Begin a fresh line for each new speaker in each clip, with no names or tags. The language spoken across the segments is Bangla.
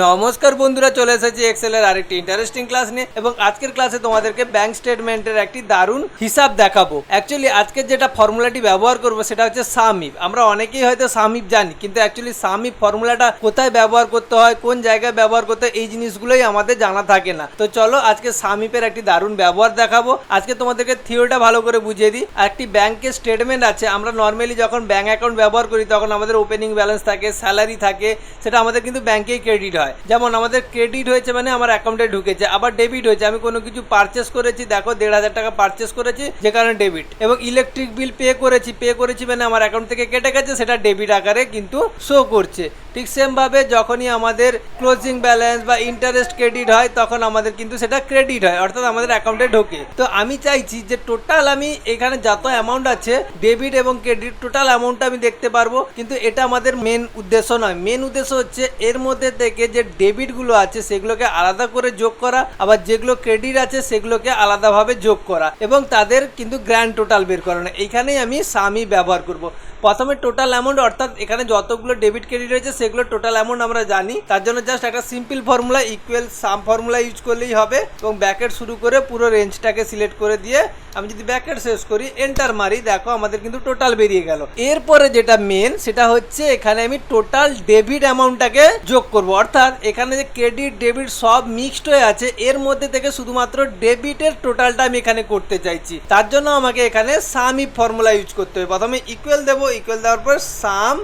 নমস্কার বন্ধুরা, চলে এসেছি এক্সেল এর আরেকটি ইন্টারেস্টিং ক্লাস নিয়ে এবং আজকের ক্লাসে তোমাদেরকে ব্যাংক স্টেটমেন্টের একটি দারুণ হিসাব দেখাবো। অ্যাকচুয়ালি আজকের যেটা ফর্মুলাটি ব্যবহার করব সেটা হচ্ছে সামিপ। আমরা অনেকেই হয়তো সামিপ জানি, কিন্তু অ্যাকচুয়ালি সামিপ ফর্মুলাটা কোথায় ব্যবহার করতে হয়, কোন জায়গায় ব্যবহার করতে হয়, এই জিনিসগুলোই আমাদের জানা থাকে না। তো চলো আজকে সামিপের একটি দারুণ ব্যবহার দেখাবো। আজকে তোমাদেরকে থিওরিটা ভালো করে বুঝিয়ে দিই। একটি ব্যাংকের স্টেটমেন্ট আছে, আমরা নর্মালি যখন ব্যাংক অ্যাকাউন্ট ব্যবহার করি, তখন আমাদের ওপেনিং ব্যালেন্স থাকে স্যালারি থাকে, সেটা আমাদের কিন্তু ব্যাংকেই ক্রেডিট হয়। যেমন আমাদের ক্রেডিট হয়েছে মানে আমার অ্যাকাউন্টে ঢুকেছে, আবার ডেবিট হয়েছে। আমি কোনো কিছু পারচেস করেছি, দেখো দেড় হাজার টাকা পারচেস করেছি, যে কারণে ডেবিট এবং ইলেকট্রিক বিল পে করেছি পে করেছি মানে আমার অ্যাকাউন্ট থেকে কেটে গেছে, সেটা ডেবিট আকারে কিন্তু শো করছে। ঠিক সেমভাবে যখনই আমাদের ক্লোজিং ব্যালেন্স বা ইন্টারেস্ট ক্রেডিট হয়, তখন আমাদের কিন্তু সেটা ক্রেডিট হয়, অর্থাৎ আমাদের অ্যাকাউন্টে ঢোকে। তো আমি চাইছি যে টোটাল আমি এখানে যত অ্যামাউন্ট আছে ডেবিট এবং ক্রেডিট টোটাল অ্যামাউন্টটা আমি দেখতে পারব। কিন্তু এটা আমাদের মেন উদ্দেশ্য নয়। মেন উদ্দেশ্য হচ্ছে এর মধ্যে থেকে যে ডেবিটগুলো আছে সেগুলোকে আলাদা করে যোগ করা, আবার যেগুলো ক্রেডিট আছে সেগুলোকে আলাদাভাবে যোগ করা এবং তাদের কিন্তু গ্র্যান্ড টোটাল বের করানো। এইখানেই আমি সামি ব্যবহার করব। প্রথমে টোটাল অ্যামাউন্ট অর্থাৎ এখানে যতগুলো ডেবিট ক্রেডিট রয়েছে, সেগুলো টোটাল অ্যামাউন্ট আমরা জানি। তার জন্য জাস্ট একটা simple formula equal sum formula use করলেই হবে এবং ব্যাকেট শুরু করে পুরো রেঞ্জটাকে সিলেক্ট করে দিয়ে আমি যদি ব্যাকেট শেষ করি এন্টার মারি, দেখো আমাদের কিন্তু টোটাল বেরিয়ে গেল। এরপরে যেটা মেন সেটা হচ্ছে এখানে আমি টোটাল ডেবিট অ্যামাউন্টটাকে যোগ করব। অর্থাৎ এখানে যে ক্রেডিট ডেবিট সব মিক্সড হয়ে আছে, এর মধ্যে থেকে শুধুমাত্র ডেবিটের টোটালটা আমি এখানে করতে চাইছি। তার জন্য আমাকে এখানে সামি ফর্মুলা ইউজ করতে হবে। প্রথমে ইকুয়াল দেবো ইকুয়াল দেওয়ার পর সাম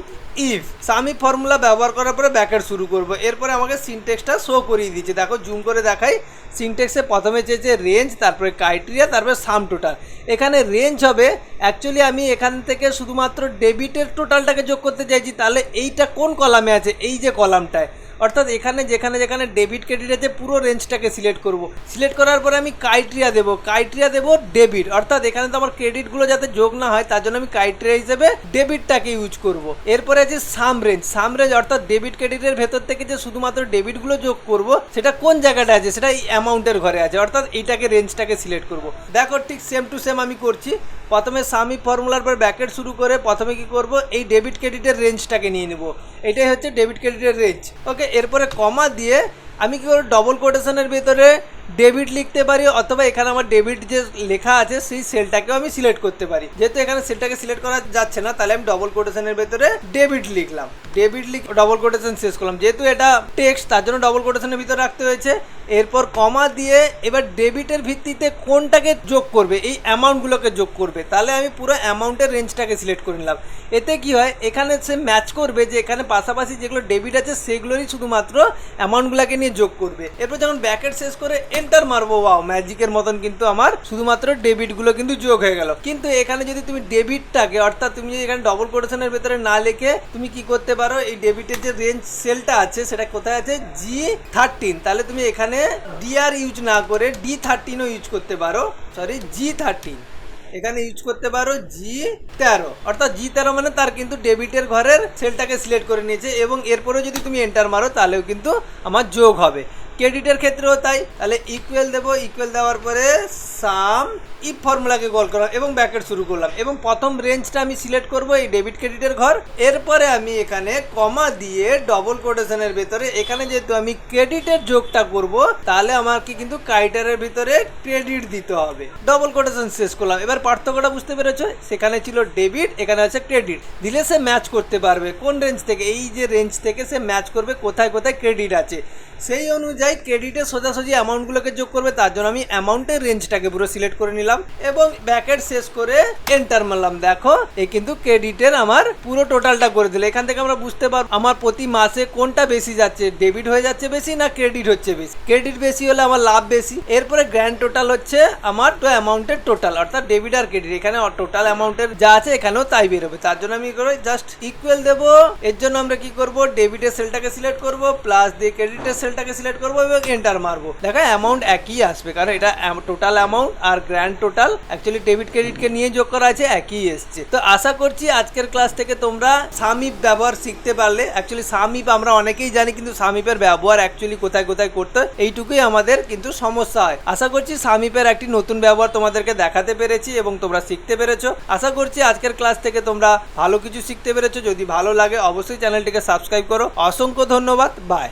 ইফ সামি ফর্মুলা ব্যবহার করার পরে ব্যাকেট শুরু করব। এরপরে আমাকে সিনটেক্সটা শো করিয়ে দিচ্ছে। দেখো জুম করে দেখাই। সিনটেক্সে প্রথমে চেয়েছে রেঞ্জ তারপরে ক্রাইটেরিয়া তারপরে সাম টোটাল এখানে রেঞ্জ হবে অ্যাকচুয়ালি আমি এখান থেকে শুধুমাত্র ডেবিটের টোটালটাকে যোগ করতে চাইছি, তাহলে এইটা কোন কলামে আছে? এই যে কলামটায় অর্থাৎ এখানে, যেখানে যেখানে ডেবিট ক্রেডিট আছে, পুরো রেঞ্জটাকে সিলেক্ট করব। সিলেক্ট করার পরে আমি ক্রাইটেরিয়া দেবো। ক্রাইটেরিয়া দেবো ডেবিট অর্থাৎ এখানে তো আমার ক্রেডিটগুলো যাতে যোগ না হয়, তার জন্য আমি ক্রাইটেরিয়া হিসেবে ডেবিটটাকে ইউজ করব। এরপরে আছে সাম রেঞ্জ সাম রেঞ্জ অর্থাৎ ডেবিট ক্রেডিটের ভেতর থেকে যে শুধুমাত্র ডেবিটগুলো যোগ করব, সেটা কোন জায়গাটা আছে? সেটা এই অ্যামাউন্টের ঘরে আছে। অর্থাৎ এইটাকে রেঞ্জটাকে সিলেক্ট করব। দেখো ঠিক সেম টু সেম আমি করছি। প্রথমে সামি ফর্মুলার পর ব্যাকেট শুরু করে প্রথমে কি করব? এই ডেবিট ক্রেডিটের রেঞ্জটাকে নিয়ে নেব। এটাই হচ্ছে ডেবিট ক্রেডিটের রেঞ্জ ওকে এরপরে কমা দিয়ে আমি কি করব? ডবল কোটেশনের ভেতরে ডেবিট লিখতে পারি অথবা এখানে আমার ডেবিট যে লেখা আছে, সেই সেলটাকেও আমি সিলেক্ট করতে পারি। যেহেতু এখানে সেলটাকে সিলেক্ট করা যাচ্ছে না, তাহলে আমি ডবল কোটেশনের ভেতরে ডেবিট লিখলাম। ডেবিট লিখ ডবল কোটেশন শেষ করলাম। যেহেতু এটা টেক্সট তার জন্য ডবল কোটেশনের ভিতরে রাখতে হয়েছে। এরপর কমা দিয়ে এবার ডেবিটের ভিত্তিতে কোনটাকে যোগ করবে, এই অ্যামাউন্টগুলোকে যোগ করবে, তাহলে আমি পুরো অ্যামাউন্টের রেঞ্জটাকে সিলেক্ট করে নিলাম। এতে কি হয়, এখানে সে ম্যাচ করবে যে এখানে পাশাপাশি যেগুলো ডেবিট আছে, সেগুলোরই শুধুমাত্র অ্যামাউন্টগুলোকে নিয়ে যোগ করবে। এরপর যখন ব্যাকেট শেষ করে এন্টার মারবো ওয়াও ম্যাজিকের মতন কিন্তু আমার শুধুমাত্র ডেবিটগুলো কিন্তু যোগ হয়ে গেল। কিন্তু এখানে যদি তুমি ডেবিটটাকে অর্থাৎ তুমি যদি এখানে ডবল কোটেশনের ভেতরে না লিখে তুমি কি করতে পারো, এই ডেবিটের যে রেঞ্জ সেলটা আছে, সেটা কোথায় আছে? জি থার্টিন তাহলে তুমি এখানে ডিআর ইউজ না করে ডি থার্টিনও ইউজ করতে পারো। সরি জি থার্টিন এখানে ইউজ করতে পারো জি তেরো। অর্থাৎ জি তেরো মানে তার কিন্তু ডেবিটের ঘরের সেলটাকে সিলেক্ট করে নিয়েছে এবং এরপরেও যদি তুমি এন্টার মারো, তাহলেও কিন্তু আমার যোগ হবে। ক্রেডিটের ক্ষেত্রেও তাই তাহলে ইকুয়াল দেবো ইকুয়াল দেওয়ার পরে সাম। ইফ ফর্মুলাকে কল করলাম এবং ব্যাকেট শুরু করলাম। এবং প্রথম রেঞ্জটা আমি সিলেক্ট করব এই ডেবিট ক্রেডিটের ঘর। এরপরে আমি এখানে কমা দিয়ে ডবল কোটেশনের ভেতরে এখানে যেহেতু আমি ক্রেডিটের যোগটা করব, তাহলে আমাকে কিন্তু ক্রাইটারের ভিতরে ক্রেডিট দিতে হবে। ডবল কোটেশন শেষ করলাম। এবার পার্থক্যটা বুঝতে পেরেছ? সেখানে ছিল ডেবিট এখানে আছে ক্রেডিট দিলে সে ম্যাচ করতে পারবে। কোন রেঞ্জ থেকে? এই যে রেঞ্জ থেকে সে ম্যাচ করবে, কোথায় কোথায় ক্রেডিট আছে? সেই অনুযায়ী ক্রেডিটের সোজাসুজি অ্যামাউন্টগুলোকে যোগ করবে, তার জন্য আমি অ্যামাউন্টের রেঞ্জটাকে পুরো সিলেক্ট করে নিলাম এবং ব্যাকেট শেষ করে এন্টার মারলাম। দেখো, এ কিন্তু ক্রেডিটের আমার পুরো টোটালটা করে দিল। এখান থেকে আমরা বুঝতে পারব আমার প্রতি মাসে কোনটা বেশি যাচ্ছে? ডেবিট হয়ে যাচ্ছে বেশি না ক্রেডিট হচ্ছে বেশি? ক্রেডিট বেশি হলে আমার লাভ বেশি। এরপরে গ্র্যান্ড টোটাল হচ্ছে আমার তো অ্যামাউন্টের টোটাল অর্থাৎ ডেবিট আর ক্রেডিট এখানে টোটাল অ্যামাউন্টের যা আছে এখানেও তাই বেরোবে। তার জন্য আমি করে জাস্ট ইকুয়াল দেবো। এর জন্য আমরা কি করব? ডেবিটের সেলটাকে সিলেক্ট করব প্লাস দিয়ে ক্রেডিটের সেলটাকে সিলেক্ট করব এবং এন্টার মারবো। দেখো অ্যামাউন্ট একই আসবে, কারণ এটা টোটাল অ্যামাউন্ট আর গ্র্যান্ড টোটাল অ্যাকচুয়ালি ডেবিট ক্রেডিটকে নিয়ে যোগ করা আছে, একই এসছে। তো আশা করছি আজকের ক্লাস থেকে তোমরা সামিপ ব্যবহার শিখতে পারলে। অ্যাকচুয়ালি সামিপ আমরা অনেকেই জানি, কিন্তু সামিপের ব্যবহার অ্যাকচুয়ালি কোথায় কোথায় করতে এইটুকুই আমাদের কিন্তু সমস্যা হয়। আশা করছি সামিপের একটি নতুন ব্যবহার তোমাদেরকে দেখাতে পেরেছি এবং তোমরা শিখতে পেরেছ। আশা করছি আজকের ক্লাস থেকে তোমরা ভালো কিছু শিখতে পেরেছ। যদি ভালো লাগে, অবশ্যই চ্যানেলটিকে সাবস্ক্রাইব করো। অসংখ্য ধন্যবাদ। বাই